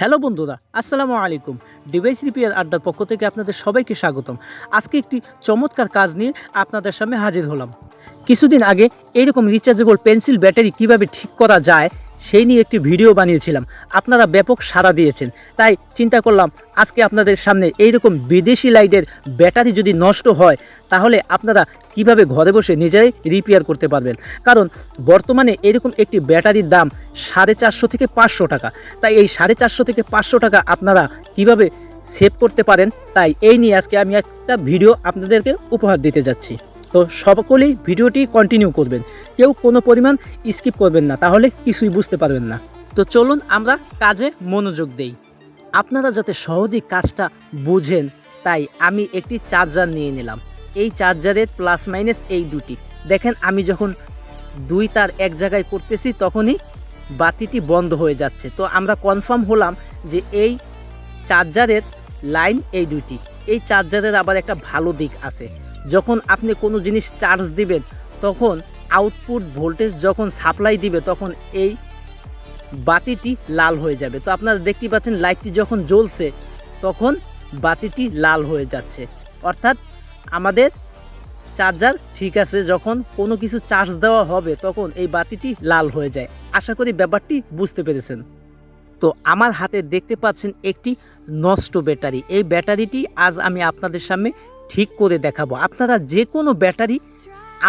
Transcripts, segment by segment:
Hello বন্ধুরা, আসসালামু আলাইকুম। ডিভাইস রিপেয়ার আড্ডার পক্ষ থেকে আপনাদের সবাইকে স্বাগতম। আজকে একটি চমৎকার কাজ নিয়ে আপনাদের সামনে হাজির হলাম। কিছুদিন আগে এইরকম রিচার্জেবল পেন্সিল ব্যাটারি কীভাবে ঠিক করা যায় সেই নিয়ে একটি ভিডিও বানিয়েছিলাম। আপনারা ব্যাপক সাড়া দিয়েছেন। তাই চিন্তা করলাম, আজকে আপনাদের সামনে এইরকম বিদেশি লাইটের ব্যাটারি যদি নষ্ট হয়, তাহলে আপনারা কীভাবে ঘরে বসে নিজেরাই রিপেয়ার করতে পারবেন? কারণ বর্তমানে এরকম একটি ব্যাটারির দাম সাড়ে চারশো থেকে পাঁচশো টাকা। তাই এই সাড়ে চারশো থেকে পাঁচশো টাকা আপনারা কীভাবে সেভ করতে পারেন? তাই এই নিয়ে আজকে আমি একটা ভিডিও আপনাদেরকে উপহার দিতে যাচ্ছি। তো সকলেই ভিডিওটি কন্টিনিউ করবেন। কেউ কোনো পরিমাণ স্কিপ করবেন না, তাহলে কিছুই বুঝতে পারবেন না। তো চলুন আমরা কাজে মনোযোগ দেই। আপনারা যাতে সহজেই কাজটা বুঝেন, তাই আমি একটি চার্জার নিয়ে নিলাম। এই চার্জারের প্লাস মাইনাস এই দুটি। দেখেন, আমি যখন দুই তার এক জায়গায় করতেছি, তখনই বাতিটি বন্ধ হয়ে যাচ্ছে। তো আমরা কনফার্ম হলাম যে এই চার্জারের লাইন এই দুটি। এই চার্জারের আবার একটা ভালো দিক আছে। যখন আপনি কোনো জিনিস চার্জ দিবেন, তখন আউটপুট ভোল্টেজ যখন সাপ্লাই দিবে, তখন এই বাতিটি লাল হয়ে যাবে। তো আপনারা দেখতেই পাচ্ছেন লাইটটি যখন জ্বলছে, তখন বাতিটি লাল হয়ে যাচ্ছে। অর্থাৎ আমাদের চার্জার ঠিক আছে, যখন কোনো কিছু চার্জ দেওয়া হবে, তখন এই বাতিটি লাল হয়ে যায়। আশা করি ব্যাপারটি বুঝতে পেরেছেন। তো আমার হাতে দেখতে পাচ্ছেন একটি নষ্ট ব্যাটারি। এই ব্যাটারিটি আজ আমি আপনাদের সামনে ঠিক করে দেখাবো। আপনারা যে কোনো ব্যাটারি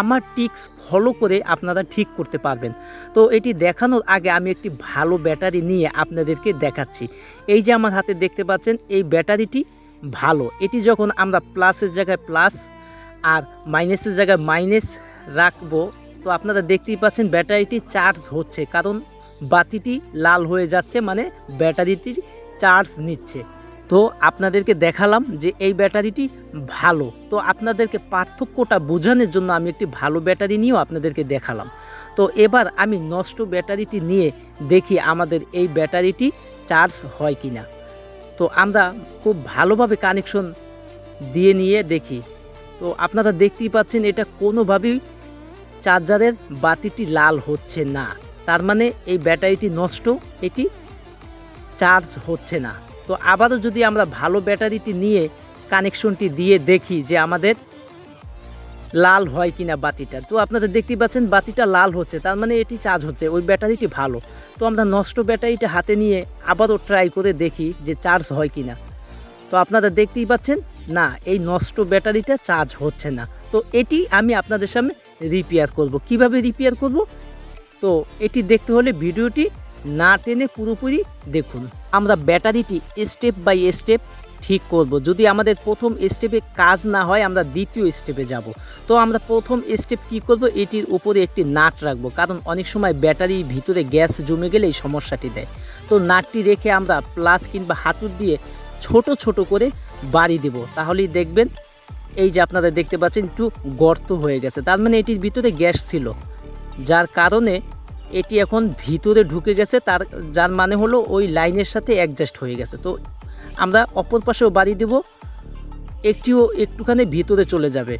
আমার টিক্স ফলো করে আপনারা ঠিক করতে পারবেন। তো এটি দেখানোর আগে আমি একটি ভালো ব্যাটারি নিয়ে আপনাদেরকে দেখাচ্ছি। এই যে আমার হাতে দেখতে পাচ্ছেন, এই ব্যাটারিটি ভালো। এটি যখন আমরা প্লাসের জায়গায় প্লাস আর মাইনাসের জায়গায় মাইনাস রাখব, তো আপনারা দেখতেই পাচ্ছেন ব্যাটারিটি চার্জ হচ্ছে। কারণ বাতিটি লাল হয়ে যাচ্ছে মানে ব্যাটারিটির চার্জ নিচ্ছে। তো আপনাদেরকে দেখালাম যে এই ব্যাটারিটি ভালো। তো আপনাদেরকে পার্থক্যটা বোঝানোর জন্য আমি একটি ভালো ব্যাটারি নিয়েও আপনাদেরকে দেখালাম। তো এবার আমি নষ্ট ব্যাটারিটি নিয়ে দেখি আমাদের এই ব্যাটারিটি চার্জ হয় কি না তো আমরা খুব ভালোভাবে কানেকশন দিয়ে নিয়ে দেখি। তো আপনারা দেখতেই পাচ্ছেন এটা কোনোভাবেই চার্জারের বাতিটি লাল হচ্ছে না। তার মানে এই ব্যাটারিটি নষ্ট, এটি চার্জ হচ্ছে না। তো আবারও যদি আমরা ভালো ব্যাটারিটি নিয়ে কানেকশনটি দিয়ে দেখি যে আমাদের লাল হয় কিনা বাতিটা। তো আপনারা দেখতেই পাচ্ছেন বাতিটা লাল হচ্ছে, তার মানে এটি চার্জ হচ্ছে, ওই ব্যাটারিটি ভালো। তো আমরা নষ্ট ব্যাটারিটা হাতে নিয়ে আবারও ট্রাই করে দেখি যে চার্জ হয় কিনা। তো আপনারা দেখতেই পাচ্ছেন, না, এই নষ্ট ব্যাটারিটা চার্জ হচ্ছে না। তো এটি আমি আপনাদের সামনে রিপেয়ার করব। কীভাবে রিপেয়ার করব? তো এটি দেখতে হলে ভিডিওটি না টেনে পুরোপুরি দেখুন। আমরা ব্যাটারিটি স্টেপ বাই স্টেপ ঠিক করব। যদি আমাদের প্রথম স্টেপে কাজ না হয়, আমরা দ্বিতীয় স্টেপে যাব। তো আমরা প্রথম স্টেপ কি করব? এটির উপরে একটি নাট রাখব। কারণ অনেক সময় ব্যাটারির ভিতরে গ্যাস জমে গেলে এই সমস্যাটি দেয়। তো নাটটি রেখে আমরা প্লাস কিংবা হাতুর দিয়ে ছোট ছোট করে বাড়ি দেব। তাহলেই দেখবেন, এই যে আপনারা দেখতে পাচ্ছেন, একটু গর্ত হয়ে গেছে। তার মানে এটির ভিতরে গ্যাস ছিল। যার কারণে এটি এখন ভিতরে ঢুকে গেছে, তার যার মানে হলো ওই লাইনের সাথে অ্যাডজাস্ট হয়ে গেছে। তো আমরা অপর পাশেও বাড়ি দেব, একটিও একটুখানি ভিতরে চলে যাবে।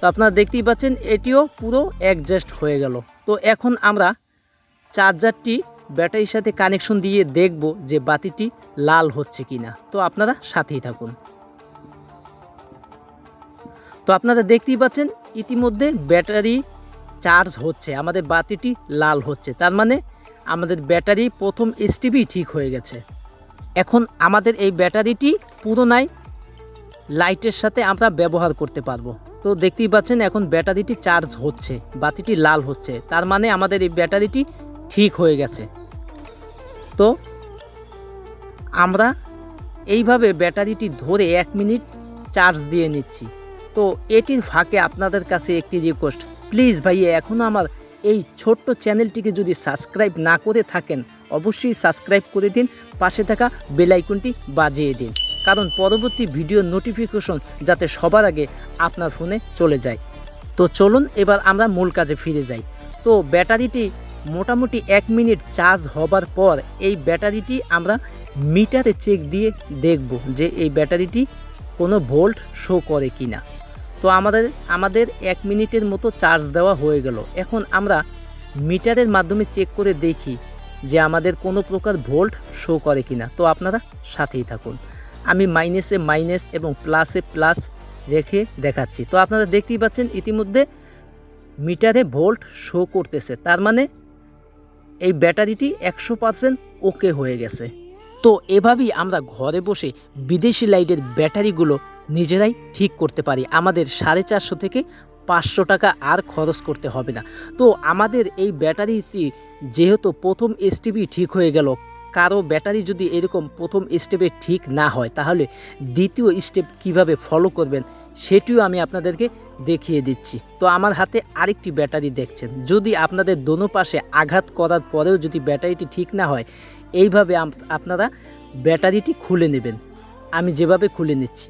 তো আপনারা দেখতেই পাচ্ছেন, এটিও পুরো অ্যাডজাস্ট হয়ে গেল। তো এখন আমরা চার্জারটি ব্যাটারির সাথে কানেকশন দিয়ে দেখব যে বাতিটি লাল হচ্ছে কি না তো আপনারা সাথেই থাকুন। তো আপনারা দেখতেই পাচ্ছেন, ইতিমধ্যে ব্যাটারি চার্জ হচ্ছে, আমাদের বাতিটি লাল হচ্ছে, তার মানে আমাদের ব্যাটারি প্রথম স্টিপই ঠিক হয়ে গেছে। এখন আমাদের এই ব্যাটারিটি পুরোনায় লাইটের সাথে আমরা ব্যবহার করতে পারব। তো দেখতেই পাচ্ছেন এখন ব্যাটারিটি চার্জ হচ্ছে, বাতিটি লাল হচ্ছে, তার মানে আমাদের এই ব্যাটারিটি ঠিক হয়ে গেছে। তো আমরা এইভাবে ব্যাটারিটি ধরে এক মিনিট চার্জ দিয়ে নিচ্ছি। তো এটির ফাঁকে আপনাদের কাছে একটি রিকোয়েস্ট প্লিজ ভাইয়া এখনও আমার এই ছোট্ট চ্যানেলটিকে যদি সাবস্ক্রাইব না করে থাকেন, অবশ্যই সাবস্ক্রাইব করে দিন, পাশে থাকা বেল আইকনটি বাজিয়ে দিন। কারণ পরবর্তী ভিডিও নোটিফিকেশন যাতে সবার আগে আপনার ফোনে চলে যায়। তো চলুন, এবার আমরা মূল কাজে ফিরে যাই। তো ব্যাটারিটি মোটামুটি এক মিনিট চার্জ হবার পর এই ব্যাটারিটি আমরা মিটারে চেক দিয়ে দেখব যে এই ব্যাটারিটি কোনো ভোল্ট শো করে কি না তো আমাদের আমাদের এক মিনিটের মতো চার্জ দেওয়া হয়ে গেল। এখন আমরা মিটারের মাধ্যমে চেক করে দেখি যে আমাদের কোনো প্রকার ভোল্ট শো করে কিনা। তো আপনারা সাথেই থাকুন। আমি মাইনাসে মাইনাস এবং প্লাসে প্লাস রেখে দেখাচ্ছি। তো আপনারা দেখতেই পাচ্ছেন ইতিমধ্যে মিটারে ভোল্ট শো করতেছে। তার মানে এই ব্যাটারিটি একশো পারসেন্ট ওকে হয়ে গেছে। তো এভাবেই আমরা ঘরে বসে বিদেশি লাইটের ব্যাটারিগুলো নিজেরাই ঠিক করতে পারি। আমাদের সাড়ে চারশো থেকে পাঁচশো টাকা আর খরচ করতে হবে না। তো আমাদের এই ব্যাটারিটি যেহেতু প্রথম এসটিপি ঠিক হয়ে গেল, কারও ব্যাটারি যদি এরকম প্রথম স্টেপে ঠিক না হয়, তাহলে দ্বিতীয় স্টেপ কীভাবে ফলো করবেন সেটিও আমি আপনাদেরকে দেখিয়ে দিচ্ছি। তো আমার হাতে আরেকটি ব্যাটারি দেখছেন। যদি আপনাদের দোনো পাশে আঘাত করার পরেও যদি ব্যাটারিটি ঠিক না হয়, এইভাবে আপনারা ব্যাটারিটি খুলে নেবেন। আমি যেভাবে খুলে নিচ্ছি।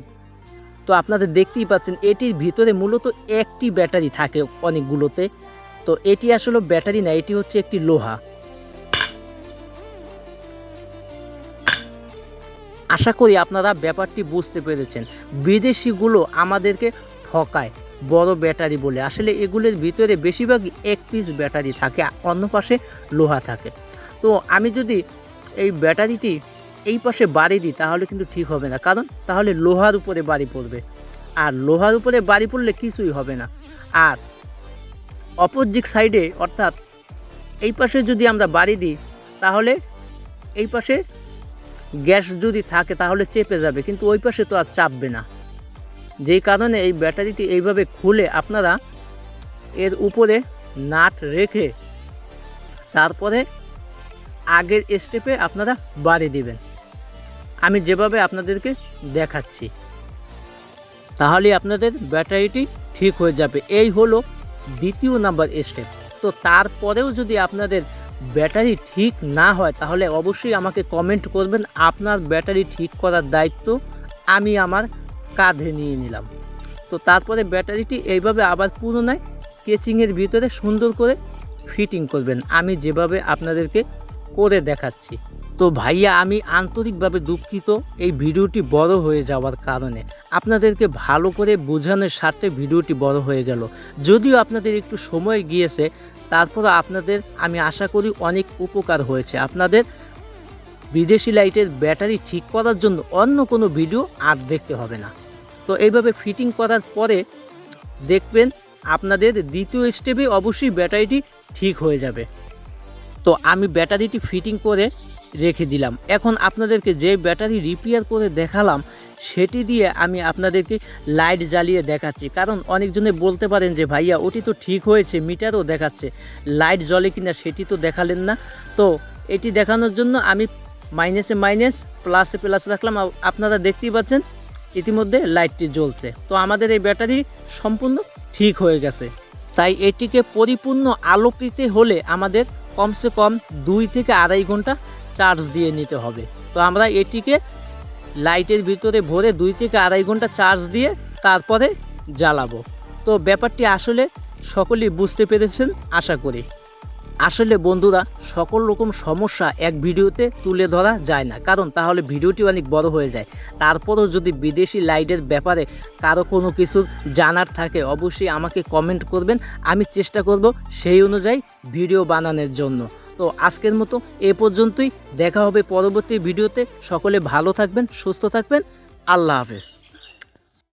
তো আপনাদের দেখতেই পাচ্ছেন, এটির ভিতরে মূলত একটি ব্যাটারি থাকে অনেকগুলোতে। তো এটি আসলে ব্যাটারি না, এটি হচ্ছে একটি লোহা। আশা করি আপনারা ব্যাপারটি বুঝতে পেরেছেন। বিদেশিগুলো আমাদেরকে ঠকায় বড় ব্যাটারি বলে। আসলে এগুলোর ভিতরে বেশিরভাগই এক পিস ব্যাটারি থাকে, অন্য পাশে লোহা থাকে। তো আমি যদি এই ব্যাটারিটি এই পাশে বাড়ি দিই, তাহলে কিন্তু ঠিক হবে না। কারণ তাহলে লোহার উপরে বাড়ি পড়বে। আর লোহার উপরে বাড়ি পড়লে কিছুই হবে না। আর অপোজিট সাইডে, অর্থাৎ এই পাশে যদি আমরা বাড়ি দিই, তাহলে এই পাশে গ্যাস যদি থাকে, তাহলে চেপে যাবে। কিন্তু ওই পাশে তো আর চাপবে না। যেই কারণে এই ব্যাটারিটি এইভাবে খুলে আপনারা এর উপরে নাট রেখে তারপরে আগের স্টেপে আপনারা বাড়ি দিবেন। আমি যেভাবে আপনাদেরকে দেখাচ্ছি, তাহলে আপনাদের ব্যাটারিটি ঠিক হয়ে যাবে। এই হলো দ্বিতীয় নাম্বার স্টেপ তো তারপরেও যদি আপনাদের ব্যাটারি ঠিক না হয়, তাহলে অবশ্যই আমাকে কমেন্ট করবেন, আপনার ব্যাটারি ঠিক করার দায়িত্ব আমি আমার কাঁধে নিয়ে নিলাম। তো তারপরে ব্যাটারিটি এইভাবে আবার পুনরায় কেচিংয়ের ভিতরে সুন্দর করে ফিটিং করবেন। আমি যেভাবে আপনাদেরকে করে দেখাচ্ছি। তো ভাইয়া, আমি আন্তরিকভাবে দুঃখিত। এই ভিডিওটি বড় হয়ে যাওয়ার কারণে। আপনাদেরকে ভালো করে বোঝানোর স্বার্থে ভিডিওটি বড় হয়ে গেল। যদিও আপনাদের একটু সময় গিয়েছে তারপরে আপনাদের, আমি আশা করি, অনেক উপকার হয়েছে। আপনাদের বিদেশি লাইটের ব্যাটারি ঠিক করার জন্য অন্য কোনো ভিডিও আর দেখতে হবে না। তো এইভাবে ফিটিং করার পরে দেখবেন, আপনাদের দ্বিতীয় স্টেপে অবশ্যই ব্যাটারিটি ঠিক হয়ে যাবে। তো আমি ব্যাটারিটি ফিটিং করে রেখে দিলাম। এখন আপনাদেরকে যে ব্যাটারি রিপেয়ার করে দেখালাম, সেটি দিয়ে আমি আপনাদেরকে লাইট জ্বালিয়ে দেখাচ্ছি। কারণ অনেকজনে বলতে পারেন যে, ভাইয়া, ওটি তো ঠিক হয়েছে মিটারও দেখাচ্ছে। লাইট জ্বলে কিনা সেটি তো দেখালেন না। তো এটি দেখানোর জন্য আমি মাইনাসে মাইনাস প্লাসে প্লাস রাখলাম। আপনারা দেখতেই পাচ্ছেন, ইতিমধ্যে লাইটটি জ্বলছে। তো আমাদের এই ব্যাটারি সম্পূর্ণ ঠিক হয়ে গেছে। তাই এটিকে পরিপূর্ণ আলো পেতে হলে আমাদের কমসে কম দুই থেকে আড়াই ঘণ্টা চার্জ দিয়ে নিতে হবে। তো আমরা এটিকে লাইটের ভিতরে ভরে দুই থেকে আড়াই ঘণ্টা চার্জ দিয়ে তারপরে জ্বালাবো। তো ব্যাপারটি আসলে সকলেই বুঝতে পেরেছেন, আশা করি। আসলে বন্ধুরা, সকল রকম সমস্যা এক ভিডিওতে তুলে ধরা যায় না। কারণ তাহলে ভিডিওটি অনেক বড় হয়ে যায়। তারপরও যদি বিদেশি লাইটের ব্যাপারে কারও কোনো কিছু জানার থাকে, অবশ্যই আমাকে কমেন্ট করবেন। আমি চেষ্টা করব সেই অনুযায়ী ভিডিও বানানোর জন্য। তো আজকের মতো এ পর্যন্তই। দেখা হবে পরবর্তী ভিডিওতে। সকলে ভালো থাকবেন, সুস্থ থাকবেন। আল্লাহ হাফেজ।